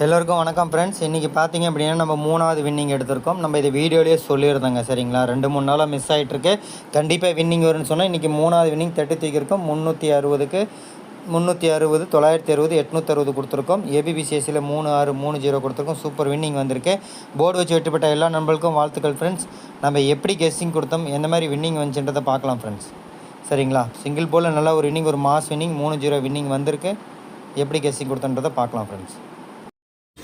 எல்லோருக்கும் வணக்கம் ஃப்ரெண்ட்ஸ் இன்றைக்கி பார்த்தீங்க அப்படின்னா நம்ம மூணாவது வின்னிங் எடுத்திருக்கோம். நம்ம இது வீடியோலேயே சொல்லியிருந்தோங்க சரிங்களா? ரெண்டு மூணு நாளாக மிஸ் ஆகிட்டுருக்கு கண்டிப்பாக வின்னிங் வரும்னு சொன்னால் இன்றைக்கி மூணாவது வின்னிங் தட்டி தூக்கியிருக்கோம். முந்நூற்றி அறுபதுக்கு முந்நூற்றி அறுபது தொள்ளாயிரத்தி அறுபது எட்நூற்றி அறுபது கொடுத்துருக்கோம். ஏபிபிசிஎஸ்சியில் மூணு ஆறு மூணு ஜீரோ கொடுத்துருக்கோம். சூப்பர் வின்னிங் வந்திருக்கு. போர்டு வச்சு வெட்டுப்பட்ட எல்லா நண்பர்களுக்கும் வாழ்த்துக்கள் ஃப்ரெண்ட்ஸ் நம்ம எப்படி கெஸ்ஸிங் கொடுத்தோம் எந்த மாதிரி வின்னிங் வந்துச்சுன்றதை பார்க்கலாம் ஃப்ரெண்ட்ஸ் சரிங்களா? சிங்கிள் போலில் நல்லா ஒரு வின்னிங் ஒரு மாஸ் வின்னிங் மூணு ஜீரோ வின்னிங் வந்திருக்கு. எப்படி கெஸ்ஸிங் கொடுத்தன்றதை பார்க்கலாம் friends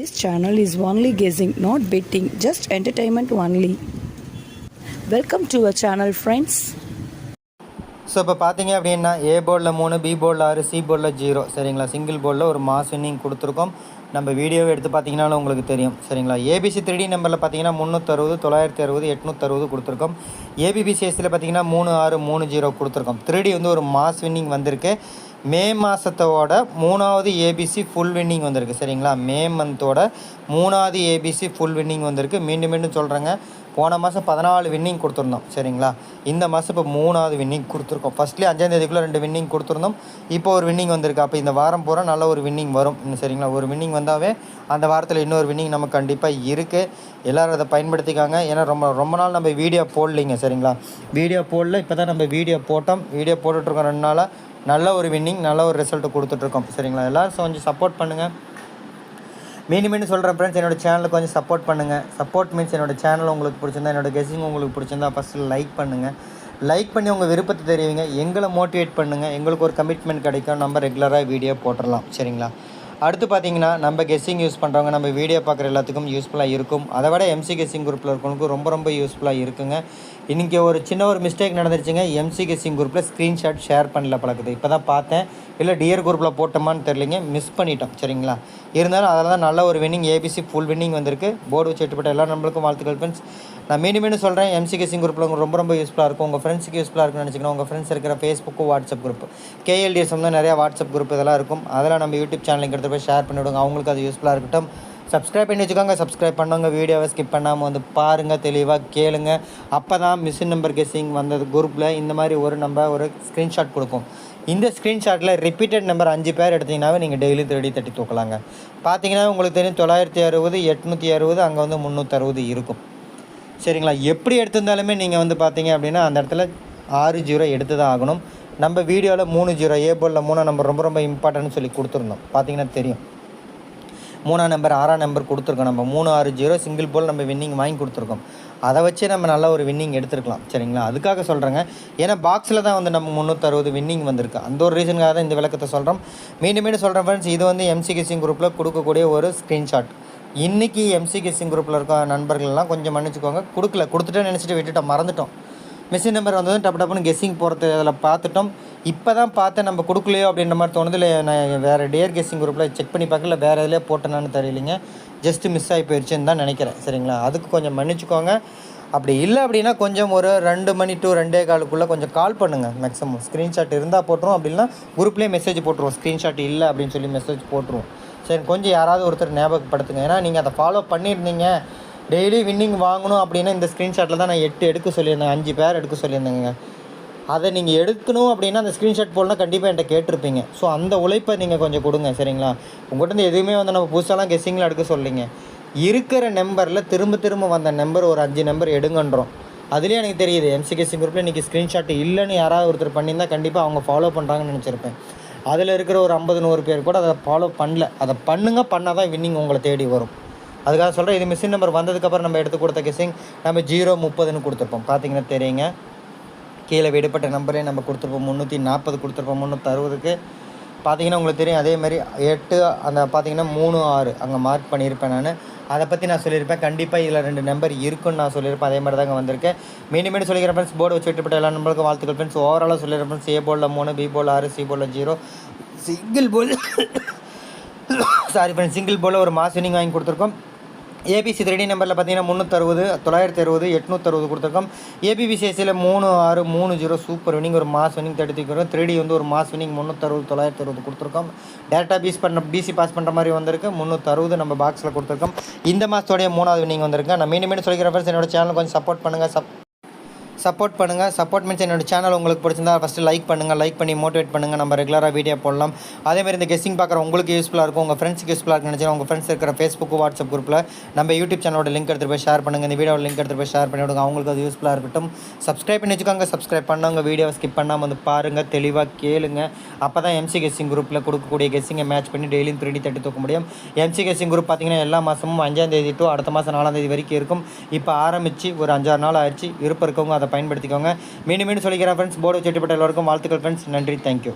This channel is only guessing, not betting, just entertainment only. Welcome to a channel friends so இப்போ பார்த்தீங்க அப்படின்னா ஏ போர்டில் மூணு பி போர்டில் ஆறு சி போர்டில் ஜீரோ. சரிங்களா? சிங்கிள் போர்டில் ஒரு மாஸ் வின்னிங் கொடுத்துருக்கோம். நம்ம வீடியோவை எடுத்து பார்த்தீங்கன்னாலும் உங்களுக்கு தெரியும். சரிங்களா? ஏபிசி த்ரீடி நம்பரில் பார்த்தீங்கன்னா முந்நூற்றறுபது தொள்ளாயிரத்தி அறுபது எட்நூற்றறுபது கொடுத்துருக்கோம். ஏபிபிசிஎஸ்சியில் பார்த்தீங்கன்னா மூணு ஆறு மூணு ஜீரோ கொடுத்துருக்கோம். த்ரீடி வந்து ஒரு மாஸ் வின்னிங் வந்திருக்கு. மே மாதத்தோட மூணாவது ஏபிசி ஃபுல் வின்னிங் வந்திருக்கு. சரிங்களா? மே மந்தோட மூணாவது ஏபிசி ஃபுல் வின்னிங் வந்திருக்கு. மீண்டும் மீண்டும் சொல்கிறேங்க போன மாதம் பதினாலு வின்னிங் கொடுத்துருந்தோம் சரிங்களா? இந்த மாதம் இப்போ மூணாவது வின்னிங் கொடுத்துருக்கோம். ஃபஸ்ட்லேயே அஞ்சாந்தேதிக்குள்ளே ரெண்டு வின்னிங் கொடுத்துருந்தோம். இப்போ ஒரு வின்னிங் வந்திருக்கு. அப்போ இந்த வாரம் பூரா நல்ல ஒரு வின்னிங் வரும் சரிங்களா? ஒரு வின்னிங் வந்தாவே அந்த வாரத்தில் இன்னொரு வின்னிங் நமக்கு கண்டிப்பாக இருக்குது எல்லோரும் அதை பயன்படுத்திக்காங்க. ஏன்னா ரொம்ப ரொம்ப நாள் நம்ம வீடியோ போடலைங்க சரிங்களா? வீடியோ போடல இப்போ தான் நம்ம வீடியோ போட்டோம். வீடியோ போட்டுட்ருக்கோம் ரெண்டு நாளாக நல்ல ஒரு வின்னிங் நல்ல ஒரு ரிசல்ட் கொடுத்துட்ருக்கோம் சரிங்களா? எல்லோரும் கொஞ்சம் சப்போர்ட் பண்ணுங்கள் மீண்டும் மீண்டும் சொல்கிறேன் ஃப்ரெண்ட்ஸ் என்னோட சேனலுக்கு கொஞ்சம் சப்போர்ட் பண்ணுங்கள் சப்போர்ட் மீன்ஸ் என்னோட சேனல் உங்களுக்கு பிடிச்சிருந்தா என்னோட கெஸிங் உங்களுக்கு பிடிச்சிருந்தா ஃபஸ்ட்டு லைக் பண்ணுங்கள் லைக் பண்ணி உங்கள் விருப்பத்தை தெரிவிங்க. எங்களை மோட்டிவேட் பண்ணுங்கள் எங்களுக்கு ஒரு கமிட்மெண்ட் கிடைக்கும். நம்ம ரெகுலராக வீடியோ போட்டுடலாம். சரிங்களா? அடுத்து பார்த்தீங்கன்னா நம்ம கெஸ்ஸிங் யூஸ் பண்ணுறவங்க நம்ம வீடியோ பார்க்குற எல்லாத்துக்கும் யூஸ்ஃபுல்லாக இருக்கும். அதை விட எம்சி கெஸ்ஸிங் குரூப்பில் இருக்கவங்களுக்கு ரொம்ப ரொம்ப யூஸ்ஃபுல்லாக இருக்குங்க. இன்றைக்கி ஒரு சின்ன ஒரு மிஸ்டேக் நடந்துருச்சுங்க. எம்சி கெஸ்ஸிங் குரூப்பில் ஸ்க்ரீன்ஷாட் ஷேர் பண்ணல பழக்குது இப்போ தான் பார்த்தேன். இல்லை டியர் குரூப்பில் போட்டோமான்னு தெரிலிங்க மிஸ் பண்ணிட்டோம் சரிங்களா? இருந்தாலும் அதில் தான் நல்ல ஒரு வின்னிங் ஏபிசி ஃபுல் வின்னிங் வந்திருக்கு. போர்டு வச்சு எட்டுப்பட்ட எல்லா நம்மளுக்கும் வாழ்த்துக்கள் ஃப்ரெண்ட்ஸ் நான் மீண்டும் மீண்டும் சொல்கிறேன் எம்சி கெஸ்ஸிங் குரூப்பில் உங்களுக்கு ரொம்ப ரொம்ப யூஸ்ஃபுல்லாக இருக்கும். உங்கள் ஃப்ரெண்ட்ஸுக்கு யூஸ்ஃபுல்லாக இருக்கும்னு நினச்சிக்கணும். உங்கள் ஃப்ரெண்ட்ஸ் இருக்கிற ஃபேஸ்புக்கு வாட்ஸ்அப் குரூப் கேஎல்டிஎஸ் தான் நிறையா வாட்ஸ்அப் குரூப் இதெல்லாம் இருக்கும். அதெல்லாம் நம்ம யூடியூப் சேனலுக்கு எடுத்து போய் ஷேர் பண்ணிவிடுங்க. அவங்களுக்கு அது யூஸ்ஃபுல்லாக இருக்கட்டும். சப்ஸ்கிரைப் பண்ணி வச்சுக்கோங்க. சப்ஸ்கிரைப் பண்ணுங்க வீடியோவை ஸ்கிப் பண்ணாமல் வந்து பாருங்கள் தெளிவாக கேளுங்க. அப்போ தான் மிஷின் நம்பர் கெஸ்ஸிங் வந்தது குரூப்பில் இந்த மாதிரி ஒரு நம்ம ஒரு ஸ்க்ரீன்ஷாட் கொடுக்கும். இந்த ஸ்க்ரீன்ஷாட்டில் ரிப்பீட்டட் நம்பர் அஞ்சு பேர் எடுத்திங்கனாவே நீங்கள் டெய்லி தேடி தட்டி தூக்கலாங்க. பார்த்தீங்கன்னா உங்களுக்கு தெரியும் தொள்ளாயிரத்தி அறுபது எட்நூற்றி அறுபது அங்கே வந்து முந்நூற்றறுபது இருக்கும். சரிங்களா? எப்படி எடுத்திருந்தாலுமே நீங்கள் வந்து பார்த்தீங்க அப்படின்னா அந்த இடத்துல ஆறு ஜீரோ எடுத்து தான் ஆகணும். நம்ம வீடியோவில் மூணு ஜீரோ ஏ போலில் மூணாம் நம்பர் ரொம்ப ரொம்ப இம்பார்ட்டன்ட்னு சொல்லி கொடுத்துருந்தோம். பார்த்தீங்கன்னா தெரியும். மூணாம் நம்பர் ஆறாம் நம்பர் கொடுத்துருக்கோம் நம்ம. மூணு ஆறு ஜீரோ சிங்கிள் போல் நம்ம வின்னிங் வாங்கி கொடுத்துருக்கோம். அதை வச்சே நம்ம நல்ல ஒரு வின்னிங் எடுத்துருக்கலாம். சரிங்களா? அதுக்காக சொல்கிறேங்க ஏன்னா பாக்ஸில் தான் வந்து நம்ம முந்நூற்றறுபது வின்னிங் வந்திருக்கு. அந்த ஒரு ரீசனுக்காக தான் இந்த விளக்கத்தை சொல்கிறோம் மீண்டும் மீண்டும் சொல்கிறேன் ஃப்ரெண்ட்ஸ் இது வந்து எம்சி கிசிங் குரூப்பில் கொடுக்கக்கூடிய ஒரு ஸ்க்ரீன்ஷாட் இன்றைக்கி எம்சி கிசிங் குரூப்பில் இருக்க நண்பர்கள்லாம் கொஞ்சம் மன்னிச்சுக்கோங்க. கொடுக்கல. கொடுத்துட்டேன்னு நினச்சிட்டு விட்டுட்டோம். மறந்துட்டோம். மிஷின் நம்பர் வந்ததும் டப்பு டப்புன்னு கெஸ்ஸிங் போகிறது அதில் பார்த்துட்டோம். இப்போ தான் பார்த்து நம்ம கொடுக்கலையோ அப்படின்ற மாதிரி தோணுது இல்லை நான் வேறு டேர் கெஸ்ஸிங் குரூப்பில் செக் பண்ணி பார்க்கல வேறு எதுலேயே போட்டேனான்னு தெரியலைங்க. ஜஸ்ட்டு மிஸ் ஆகி போயிடுச்சுன்னு தான் நினைக்கிறேன் சரிங்களா? அதுக்கு கொஞ்சம் மன்னிச்சுக்கோங்க. அப்படி இல்லை அப்படின்னா கொஞ்சம் ஒரு ரெண்டு மணி டு ரெண்டே காலுக்குள்ளே கொஞ்சம் கால் பண்ணுங்கள் மேக்ஸிமம் ஸ்க்ரீன்ஷாட் இருந்தால் போட்டுருவோம் அப்படின்னா குரூப்லேயே மெசேஜ் போட்டுருவோம். ஸ்க்ரீன்ஷாட் இல்லை அப்படின்னு சொல்லி மெசேஜ் போட்டுருவோம். சரி கொஞ்சம் யாராவது ஒருத்தர் ஞாபகப்படுத்துங்க. ஏன்னா நீங்கள் அதை ஃபாலோ பண்ணியிருந்தீங்க டெய்லி வின்னிங் வாங்கணும் அப்படின்னா இந்த ஸ்க்ரீன்ஷாட்டில் தான் நான் எட்டு எடுக்க சொல்லியிருந்தேன். அஞ்சு பேர் எடுக்க சொல்லியிருந்தேங்க. அதை நீங்கள் எடுக்கணும் அப்படின்னா அந்த ஸ்க்ரீன்ஷாட் போடலாம் கண்டிப்பாக என்கிட்ட கேட்டிருப்பீங்க. ஸோ அந்த உழைப்பை நீங்கள் கொஞ்சம் கொடுங்க சரிங்களா? உங்கள்கிட்ட எதுவுமே வந்து நம்ம புதுசாலாம் கெஸ்ஸிங்கில் எடுக்க சொல்லிங்க. இருக்கிற நம்பரில் திரும்ப திரும்ப வந்த நம்பர் ஒரு அஞ்சு நம்பர் எடுங்கன்றோம். அதுலேயே எனக்கு தெரியுது எம்சி கெஸ்ஸிங் குரூப்பில் இன்றைக்கி ஸ்க்ரீன்ஷாட் இல்லைன்னு யாராவது ஒருத்தர் பண்ணியிருந்தால் கண்டிப்பாக அவங்க ஃபாலோ பண்ணுறாங்கன்னு நினச்சிருப்பேன். அதில் இருக்கிற ஒரு ஐம்பது நூறு பேர் கூட அதை ஃபாலோ பண்ணல. அதை பண்ணுங்க பண்ணால் தான் வின்னிங் உங்களை தேடி வரும். அதுக்காக சொல்கிறேன் இது மிஷின் நம்பர் வந்ததுக்கப்புறம் நம்ம எடுத்து கொடுத்த கிசிங் நம்ம ஜீரோ முப்பதுன்னு கொடுத்துருப்போம். பார்த்தீங்கன்னா தெரியுங்க. கீழே விடுபட்ட நம்பரே நம்ம கொடுத்துருப்போம் முந்நூற்றி நாற்பது கொடுத்துருப்போம் முந்நூற்றி அறுபதுக்கு. பார்த்தீங்கன்னா உங்களுக்கு தெரியும் அதே மாதிரி எட்டு அந்த பார்த்தீங்கன்னா மூணு ஆறு அங்கே மார்க் பண்ணியிருப்பேன் நான். அதை பற்றி நான் சொல்லியிருப்பேன். கண்டிப்பாக இதில் ரெண்டு நம்பர் இருக்குன்னு நான் சொல்லியிருப்பேன். அதே மாதிரி தாங்க வந்திருக்கேன் மீண்டும் மீண்டும் சொல்லிக்கிறேன் ஃப்ரெண்ட்ஸ் போர்டு வச்சு விட்டுப்பட்ட எல்லா நம்பளுக்கும் வாழ்த்துக்கள் ஃப்ரெண்ட்ஸ் ஓவராலாக சொல்லிடுறேன் ஃப்ரெண்ட்ஸ் ஏ மூணு பி போல் ஆறு சி போலில் zero single ball sorry friends single ball ஒரு மாஸ் வினிங் வாங்கி கொடுத்துருக்கோம். ஏபிசி த்ரீடி நம்பரில் பார்த்தீங்கன்னா முந்நூற்றறுபது தொள்ளாயிரத்தி அறுபது எட்நூற்றறுபது கொடுத்துருக்கோம். ஏபிபிசிஎஸ்சியில் மூணு ஆறு மூணு ஜீரோ சூப்பர் வினிங் ஒரு மாஸ் வினிங் தடுத்துக்கிறோம். வரும் த்ரீ வந்து ஒரு மாஸ் வினிங் முந்நூற்றறுபது தொள்ளாயிரத்தி அறுபது கொடுத்துருக்கோம் டேரெக்டாக பீஸ் பண்ண பிசி பாஸ் பண்ணுற மாதிரி வந்திருக்கு. முந்நூற்றறுபது நம்ம பாக்ஸில் கொடுத்துருக்கோம். இந்த மாதத்தோடைய மூணாவது வினிங் வந்திருக்கு நான் மீண்டும் மீண்டும் சொல்லிக்கிற ஃப்ரெண்ட்ஸ் என்னோட சேனல் கொஞ்சம் சப்போர்ட் பண்ணுங்கள் சப் சப்போர்ட் பண்ணுங்கள் சப்போர்ட் மீன்ஸ் என்னோடய சேனல் உங்களுக்கு பிடிச்சிருந்தா ஃபஸ்ட்டு லைக் பண்ணுங்கள் லைக் பண்ணி மோட்டிவேட் பண்ணுங்கள் நம்ம ரெகுலராக வீடியோ போடலாம். அதேமாதிரி இந்த கெஸ்டிங் பார்க்குற உங்களுக்கு யூஸ்ஃபுல்லாக இருக்கும். உங்கள் ஃப்ரெண்ட்ஸுக்கு யூஸ்ஃபுல்லாக இருக்குன்னு நினச்சா உங்கள் ஃப்ரெண்ட்ஸ் இருக்கிற ஃபேஸ்புக் வாட்ஸ்அப் குரூப்பில் நம்ம யூடியூப் சேனலோட லிங்க் எடுத்து போய் ஷேர் பண்ணுங்கள் இந்த வீடியோட லிங்க் எடுத்து போய் ஷேர் பண்ணி விடுங்க. அவங்களுக்கு அது யூஸ்ஃபுல்லாக இருக்கட்டும். சப்ஸ்கிரைப் பண்ணி வச்சுக்கோங்க. சப்ஸ்கிரைப் பண்ணவங்க வீடியோவை ஸ்கிப் பண்ணாமல் வந்து பாருங்கள் தெளிவாக கேளுங்க. அப்போ தான் எம்சி கெஸ்டிங் குரூப்பில் கொடுக்கக்கூடிய கெஸ்டிங்கை மேட்ச் பண்ணி டெய்லியும் த்ரீ தட்டி தூக்க முடியும். எம்சி கெஸ்டிங் குரூப் பார்த்தீங்கன்னா எல்லா மாதமும் அஞ்சாம் தேதி டு அடுத்த மாதம் நாலாம் தேதி வரைக்கும் இருக்கும். இப்போ ஆரம்பித்து ஒரு அஞ்சாறு நாள் ஆயிடுச்சு. விருப்பம் இருக்கவங்க அதை பயன்படுத்திக்கோங்க. மீண்டும் மீண்டும் சொல்லிக்கிறேன் ஃப்ரெண்ட்ஸ் போர்டு செட்டிப்பட்ட எல்லோருக்கும் வாழ்த்துக்கள் ஃப்ரெண்ட்ஸ் நன்றி. தேங்க்யூ